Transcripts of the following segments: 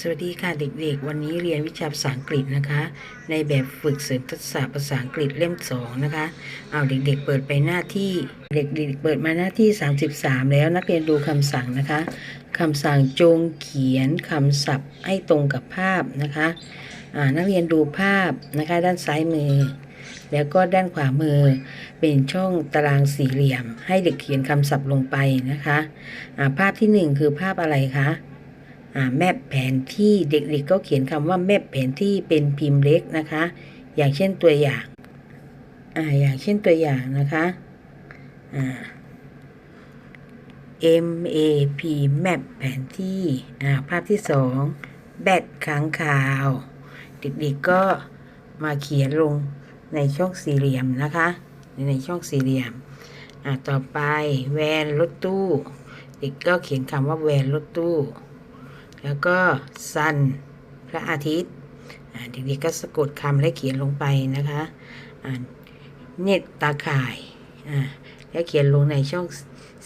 สวัสดีค่ะเด็กๆ วันนี้เรียนวิชาภาษาอังกฤษนะคะ ในแบบฝึกเสริมทักษะภาษาอังกฤษเล่มสองนะคะ เอาเด็กๆ เปิดไปหน้าที่เด็กๆ เปิดมาหน้าที่ 33 แล้วนักเรียนดูคำสั่งนะคะคำสั่งจงเขียนคำศัพท์ให้ตรงกับภาพนะคะนักเรียนดูภาพนะคะด้านซ้ายมือ แล้วก็ด้านขวามือเป็นช่องตารางสี่เหลี่ยม ให้เด็กเขียนคำศัพท์ลงไปนะคะภาพที่หนึ่งคือภาพอะไรคะ แมปแผนที่เด็กๆก็เขียนคำว่าแมปแผนที่เป็นพิมพ์เล็กนะคะ อย่างเช่นตัวอย่างอ่าอย่างเช่นตัวอย่างนะคะอ่า M A P แมปแผนที่อ่าภาพที่สองแบตค้างคาว เด็กๆก็มาเขียนลงในช่องสี่เหลี่ยมนะคะ ในช่องสี่เหลี่ยมอ่าต่อไปแวนรถตู้ เด็กก็เขียนคำว่าแวนรถตู้ แล้วก็ sun พระอาทิตย์เด็กๆก็สะกดคำและเขียนลงไปนะคะเน็ตตาข่ายแล้วเขียนลงในช่อง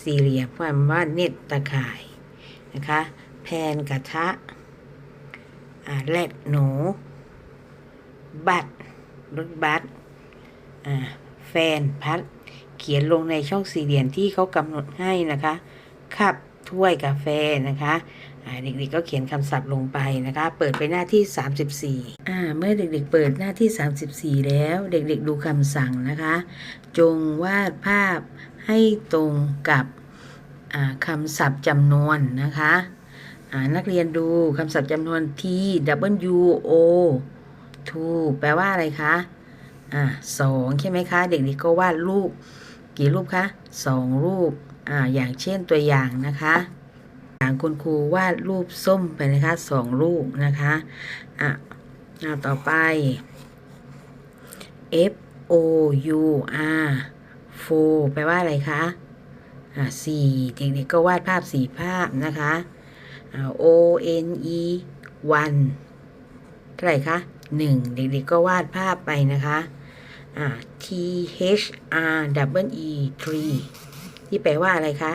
สี่เหลี่ยมความว่าเน็ตตาข่ายนะคะแพนกระทะแลดหนู บัตรรถบัสแฟนพัดเขียนลงในช่องสี่เหลี่ยมที่เขากำหนดให้นะคะขับ ถ้วยกาแฟนะคะเด็กๆก็เขียนคำศัพท์ลงไปนะคะ เปิดไปหน้าที่ 34อ่าเมื่อเด็กๆเปิดหน้าที่ 34 แล้ว เด็กๆดูคำสั่งนะคะ จงวาดภาพให้ตรงกับคำศัพท์จำนวนนะคะนักเรียนดูคำศัพท์จำนวน T W O two แปลว่าอะไรคะอ่าสองใช่ไหมคะ เด็กๆก็วาดรูป กี่รูปคะสองรูป อ่าอย่างเช่นตัวอย่างนะคะอย่างคุณครูวาดรูปส้มไปนะคะสองรูปนะคะอะอะต่อไป F O U R four แปลว่าอะไรคะอะสี่เด็กๆก็วาดภาพสี่ภาพนะคะอะ O N E one เท่าไหร่คะหนึ่งเด็กๆก็วาดภาพไปนะคะอะ T H R W E three ที่แปลว่าอะไรคะ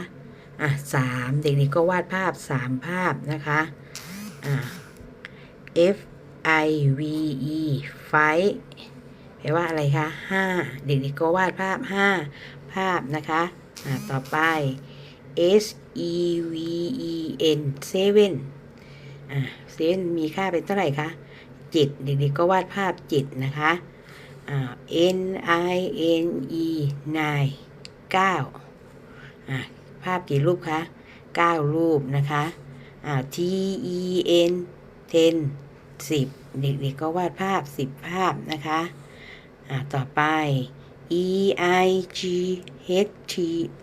อะสามเด็กๆก็วาดภาพสามภาพนะคะอะ F I V E five แปลว่าอะไรคะห้าเด็กๆก็วาดภาพห้าภาพนะคะอะต่อไป S E V E N seven อะ seven มีค่าเป็นเท่าไหร่คะเจ็ดเด็กๆก็วาดภาพเจ็ดนะคะอ่า N I N E nine เก้า อะภาพกี่รูปคะ9 รูปนะคะอ่า T E N 10 10 เด็กๆก็วาดภาพ 10 ภาพนะคะอ่าต่อไป E I G H T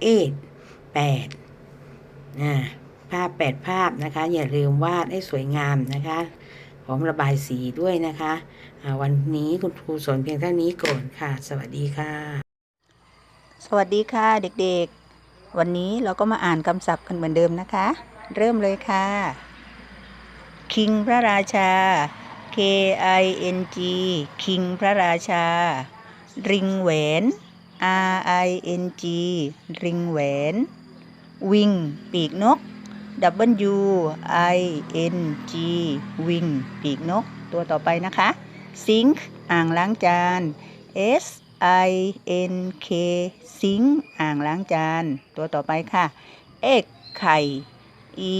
8 8อ่าภาพ 8 ภาพนะคะ อย่าลืมวาดให้สวยงามนะคะพร้อมระบายสีด้วยนะคะอ่าวันนี้คุณครูสอนเพียงเท่านี้ก่อนค่ะ สวัสดีค่ะ สวัสดีค่ะเด็กๆ วันนี้เราก็มาอ่านคำศัพท์กันเหมือนเดิมนะคะ เริ่มเลยค่ะ King พระราชา K I N G King พระราชา ริงแหวน R I N G ริงแหวน วิง ปีกนก W I N G วิง ปีกนก ตัวต่อไปนะคะ ซิงค์อ่างล้างจาน S I N K ซิงอ่างล้างจาน ตัวต่อไปค่ะ Egg ไข่ E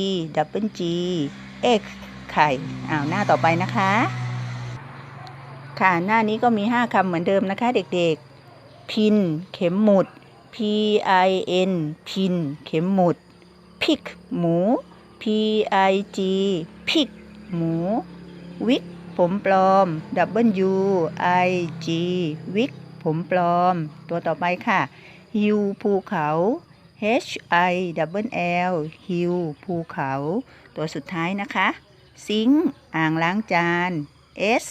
W G Egg ไข่อ้าวหน้าต่อไปนะคะ ค่ะหน้านี้ก็มี 5คำเหมือนเดิมนะคะเด็กๆ พิน เข็มหมุด P I N พิน เข็มหมุด พิก หมู P I G พิก หมู วิก ผมปลอม W I G วิก ผมปลอม ตัวต่อไปค่ะ ฮิวภูเขา H I W L ฮิวภูเขา ตัวสุดท้ายนะคะ ซิงอ่างล้างจาน S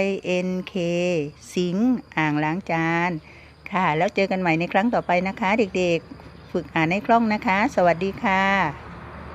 I N K ซิงอ่างล้างจาน ค่ะ แล้วเจอกันใหม่ในครั้งต่อไปนะคะ เด็กๆ ฝึกอ่านให้คล่องนะคะ สวัสดีค่ะ